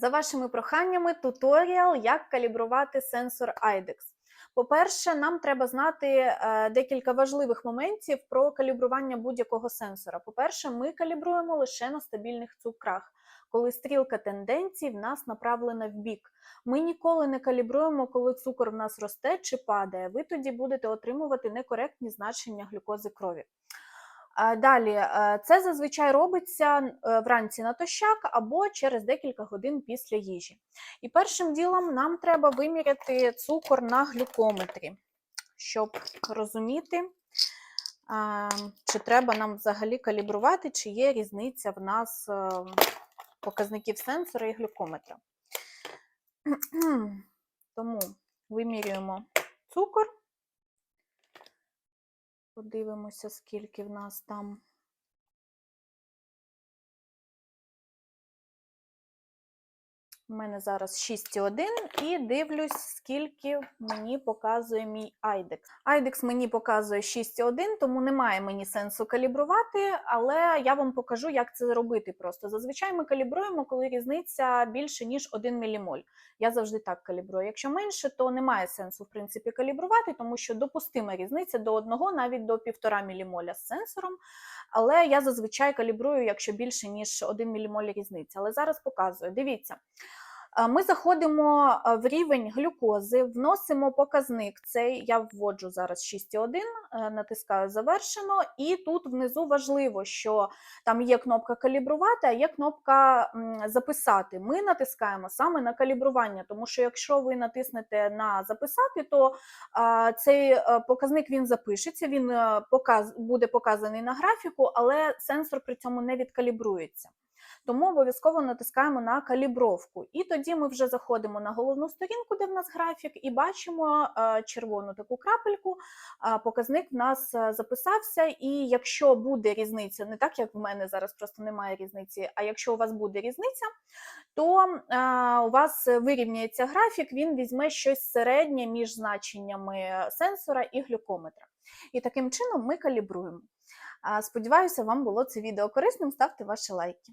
За вашими проханнями, туторіал, як калібрувати сенсор IDEX. По-перше, нам треба знати е, декілька важливих моментів про калібрування будь-якого сенсора. По-перше, ми калібруємо лише на стабільних цукрах, коли стрілка тенденцій в нас направлена в бік. Ми ніколи не калібруємо, коли цукор в нас росте чи падає. Ви тоді будете отримувати некоректні значення глюкози крові. А Далі, е, це зазвичай робиться е, вранці натощак або через декілька годин після їжі. І першим ділом нам треба виміряти цукор на глюкометрі, щоб розуміти, чи треба нам взагалі калібрувати, чи є різниця в нас е, показників сенсора і глюкометра. Тому вимірюємо цукор. Подивимося, скільки в нас там. У мене зараз 6,1 і дивлюсь, скільки мені показує мій IDEX. IDEX мені показує 6,1, тому немає мені сенсу калібрувати, але я вам покажу, як це робити просто. Зазвичай ми калібруємо, коли різниця більше, ніж 1 мілімоль. Я завжди так калібрую. Якщо менше, то немає сенсу, в принципі, калібрувати, тому що допустима різниця до 1, навіть до 1,5 мілімоля з сенсором. Але я зазвичай калібрую, якщо більше, ніж 1 мілімоль різниця. Але зараз показую. Дивіться. Ми заходимо в рівень глюкози, вносимо показник. Цей я вводжу зараз 6,1, е, натискаю завершено, і тут внизу важливо, що там є кнопка калібрувати, а є кнопка записати. Ми натискаємо саме на калібрування, тому що якщо ви натиснете на записати, то цей е, показник він запишеться, він е, буде показаний на графіку, але сенсор при цьому не відкалібрується. Тому обов'язково натискаємо на калібровку. І тоді ми вже заходимо на головну сторінку, де в нас графік, і бачимо е, червону таку крапельку. Показник в нас е, записався. І якщо буде різниця, не так як в мене зараз просто немає різниці, а якщо у вас буде різниця, то е, у вас вирівняється графік, він візьме щось середнє між значеннями сенсора і глюкометра. І таким чином ми калібруємо. Сподіваюся, вам було це відео корисним. Ставте ваші лайки.